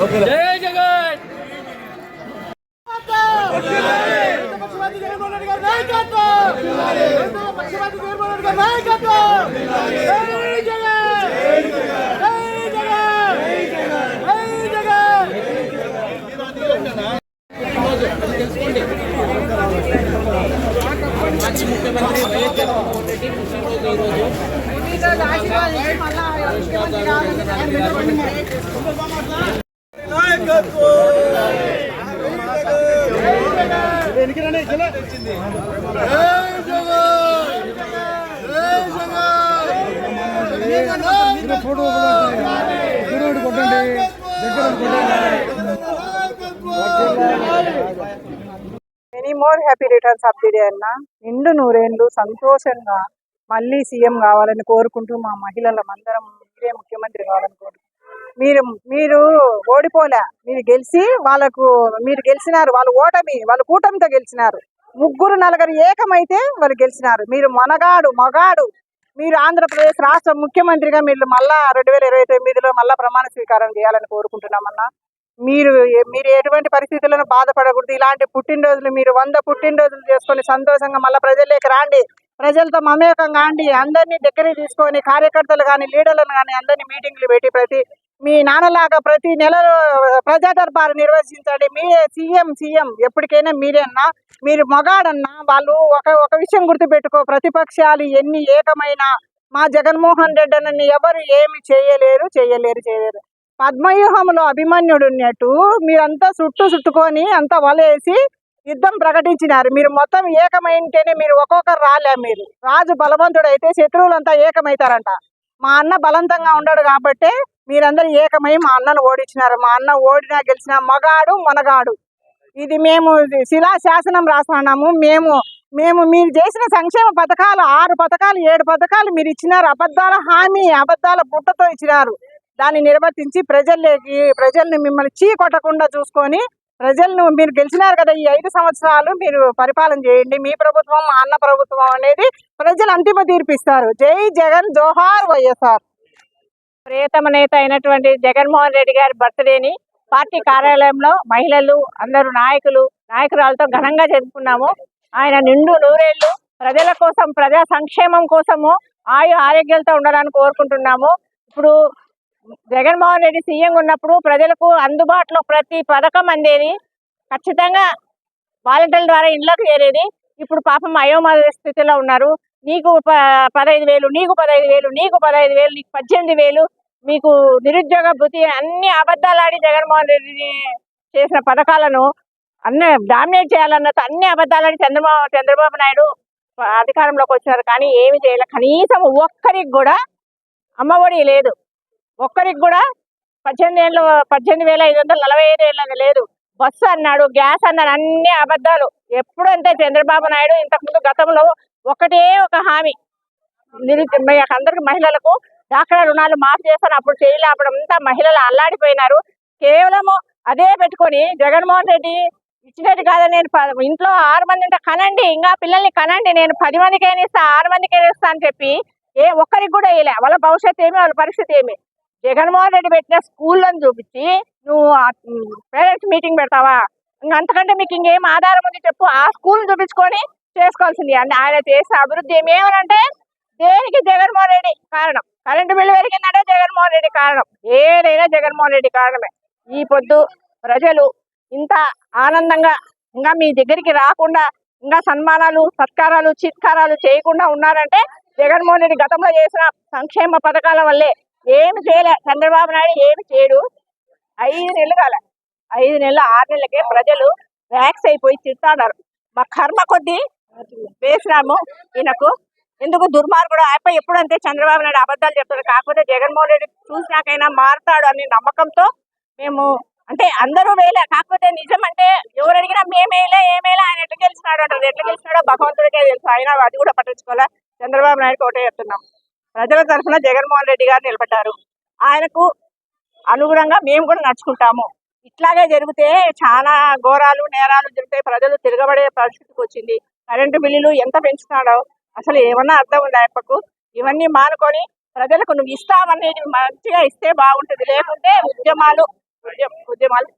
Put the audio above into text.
వర్ధిల్లాలి, జై జగన్ పక్షపాతి జగన్మోహన్ రెడ్డి గారి నాయకత్వం. పక్షపాతి జగన్మోహన్ రెడ్డి గారి నాయకత్వం. జై జగన్. జై జగన్. జై జగన్. జై జగన్. జై జగన్. ఫోటో కొట్టండి many more happy returns of the day అన్న నిండు నూరేళ్ళు సంతోషంగా మళ్ళీ సీఎం కావాలని కోరుకుంటూ మా మహిళల అందరం మీరే ముఖ్యమంత్రి కావాలని కోరుకుంటున్నాం మీరు మీరు ఓడిపోలే. మీరు గెలిచి వాళ్ళకు మీరు గెలిచినారు. వాళ్ళు ఓటమి వాళ్ళు కూటమితో గెలిచినారు. ముగ్గురు నలుగురు ఏకమైతే వాళ్ళు గెలిచినారు. మీరు మనగాడు మగాడు. మీరు ఆంధ్రప్రదేశ్ రాష్ట్ర ముఖ్యమంత్రిగా మీరు మళ్ళా రెండు వేల ఇరవై తొమ్మిదిలో మళ్ళా ప్రమాణ స్వీకారం చేయాలని కోరుకుంటున్నామన్నా మీరు మీరు ఎటువంటి పరిస్థితులను బాధపడకూడదు. ఇలాంటి పుట్టినరోజులు మీరు వంద పుట్టినరోజులు చేసుకొని సంతోషంగా మళ్ళీ ప్రజల్లోకి రాండి. ప్రజలతో మమేకం కాండి అందరినీ దగ్గరికి తీసుకొని కార్యకర్తలు కానీ లీడర్లను కానీ అందరినీ మీటింగ్లు పెట్టి ప్రతి మీ నాన్నలాగా ప్రతి నెలలో ప్రజా దర్బారు నిర్వహించండి. మీరే సీఎం సీఎం ఎప్పటికైనా మీరేనా మీరు మగాడన్నా వాళ్ళు ఒక ఒక విషయం గుర్తుపెట్టుకో. ప్రతిపక్షాలు ఎన్ని ఏకమైనా మా జగన్మోహన్ రెడ్డి అన్నని ఎవరు ఏమి చేయలేరు చేయలేరు చేయలేరు. పద్మవ్యూహంలో అభిమన్యుడు ఉన్నట్టు మీరంతా చుట్టూ చుట్టుకొని అంతా వలేసి యుద్ధం ప్రకటించినారు. మీరు మొత్తం ఏకమైంటేనే మీరు ఒక్కొక్కరు రాలే మీరు. రాజు బలవంతుడైతే శత్రువులంతా ఏకమైతారంట. మా అన్న బలవంతంగా ఉండడు కాబట్టి మీరందరూ ఏకమై మా అన్నను ఓడించినారు. మా అన్న ఓడినా గెలిచిన మగాడు మనగాడు. ఇది మేము శిలా శాసనం రాస్తున్నాము మేము మేము మీరు చేసిన సంక్షేమ పథకాలు ఆరు పథకాలు ఏడు పథకాలు మీరు ఇచ్చినారు. అబద్ధాల హామీ అబద్ధాల బుట్టతో ఇచ్చినారు. దాన్ని నిర్వర్తించి ప్రజల్లోకి ప్రజల్ని మిమ్మల్ని చీ కొట్టకుండా చూసుకొని ప్రజలను మీరు గెలిచినారు కదా ఈ ఐదు సంవత్సరాలు మీరు పరిపాలన చేయండి. మీ ప్రభుత్వం మా అన్న ప్రభుత్వం అనేది ప్రజలు అంతిమ తీర్పిస్తారు. జై జగన్ జోహార్ వైఎస్ఆర్. ప్రియతమ నేత అయినటువంటి జగన్మోహన్ రెడ్డి గారి బర్త్డేని పార్టీ కార్యాలయంలో మహిళలు అందరూ నాయకులు నాయకురాలతో ఘనంగా జరుపుకున్నాము. ఆయన నిండు నూరేళ్ళు ప్రజల కోసం ప్రజా సంక్షేమం కోసము ఆయు ఆరోగ్యాలతో ఉండాలని కోరుకుంటున్నాము. ఇప్పుడు జగన్మోహన్ రెడ్డి సీఎం ఉన్నప్పుడు ప్రజలకు అందుబాటులో ప్రతి పథకం అందేది. ఖచ్చితంగా వాలంటీర్ల ద్వారా ఇళ్ళకు చేరేది. ఇప్పుడు పాపం అయోమయ స్థితిలో ఉన్నారు. నీకు ప- పదహైదు వేలు నీకు పదహైదు వేలు నీకు పదహైదు వేలు నీకు పద్దెనిమిది వేలు మీకు నిరుద్యోగ భృతి అన్ని అబద్ధాలు ఆడి జగన్మోహన్ రెడ్డి చేసిన పథకాలను అన్ని డామినేట్ చేయాలన్నట్టు అన్ని అబద్ధాలని చంద్రబాబు చంద్రబాబు నాయుడు అధికారంలోకి వచ్చారు కానీ ఏమి చేయలే. కనీసం ఒక్కరికి కూడా అమ్మఒడి లేదు. ఒక్కరికి కూడా పద్దెనిమిది ఏళ్ళు పద్దెనిమిది వేల ఐదు వందల నలభై ఐదు ఏళ్ళది లేదు. బస్సు అన్నాడు గ్యాస్ అన్నాడు అన్ని అబద్ధాలు. ఎప్పుడు అంతే చంద్రబాబు నాయుడు ఇంతకుముందు గతంలో ఒకటే ఒక హామీ. నిరుద్యోగ అందరికి మహిళలకు డాక్టర్ రుణాలు మాఫ్ చేస్తాను అప్పుడు చేయలే అప్పుడు అంతా మహిళలు అల్లాడిపోయినారు. కేవలము అదే పెట్టుకొని జగన్మోహన్ రెడ్డి ఇచ్చినట్టు కాదు నేను ఇంట్లో ఆరు మంది ఉంటే కనండి ఇంకా పిల్లల్ని కనండి నేను పది మందికైనా ఇస్తా ఆరు మందికైనా ఇస్తా అని చెప్పి ఏ ఒక్కరికి కూడా వేయలే. వాళ్ళ భవిష్యత్తు ఏమి వాళ్ళ పరిస్థితి ఏమి? జగన్మోహన్ రెడ్డి పెట్టిన స్కూళ్ళని చూపించి నువ్వు పేరెంట్స్ మీటింగ్ పెడతావా? ఇంకా అంతకంటే మీకు ఇంకేం ఆధారం ఉంది చెప్పు. ఆ స్కూల్ చూపించుకొని చేసుకోవాల్సింది. అండి ఆయన చేసే అభివృద్ధి ఏమేమనంటే దేనికి జగన్మోహన్ రెడ్డి కారణం? కరెంటు బిల్లు పెరిగిందంటే జగన్మోహన్ రెడ్డి కారణం. ఏదైనా జగన్మోహన్ రెడ్డి కారణమే. ఈ పొద్దు ప్రజలు ఇంత ఆనందంగా ఇంకా మీ దగ్గరికి రాకుండా ఇంకా సన్మానాలు సత్కారాలు చిత్కారాలు చేయకుండా ఉన్నారంటే జగన్మోహన్ రెడ్డి గతంలో చేసిన సంక్షేమ పథకాల వల్లే ఏమి చేయలే. చంద్రబాబు నాయుడు ఏమి చేయడు. ఐదు నెలలు కాల. ఐదు నెలలు ఆరు నెలలకే ప్రజలు వ్యాక్స్ అయిపోయి తిడతాడారు మా కర్మ కొద్దీ వేసినాము. ఈయనకు ఎందుకు దుర్మార్గుడు? అయిపోయి ఎప్పుడంతే చంద్రబాబు నాయుడు అబద్ధాలు చెప్తాడు. కాకపోతే జగన్మోహన్ రెడ్డి చూసినాకైనా మారుతాడు అనే నమ్మకంతో మేము అంటే అందరూ వేలే కాకపోతే నిజం అంటే ఎవరు అడిగినా మేమేలే ఏమేలా ఆయన ఎట్లా గెలిచినాడు అంటారు. ఎట్లా గెలిచినాడో భగవంతుడికే తెలుసు. ఆయన అది కూడా పట్టించుకోలే. చంద్రబాబు నాయుడు ఒకటే చెప్తున్నాం. ప్రజల తరఫున జగన్మోహన్ రెడ్డి గారు నిలబడ్డారు. ఆయనకు అనుగుణంగా మేము కూడా నడుచుకుంటాము. ఇట్లాగే జరిగితే చాలా ఘోరాలు నేరాలు జరిగితే ప్రజలు తిరగబడే పరిస్థితికి వచ్చింది. కరెంటు బిల్లులు ఎంత పెంచుతున్నాడో అసలు ఏమన్నా అర్థం ఉంది ఆయప్పకు ఇవన్నీ మానుకొని ప్రజలకు నువ్వు ఇస్తామనేది మంచిగా ఇస్తే బాగుంటుంది. లేకుంటే ఉద్యమాలు ఉద్యమాలు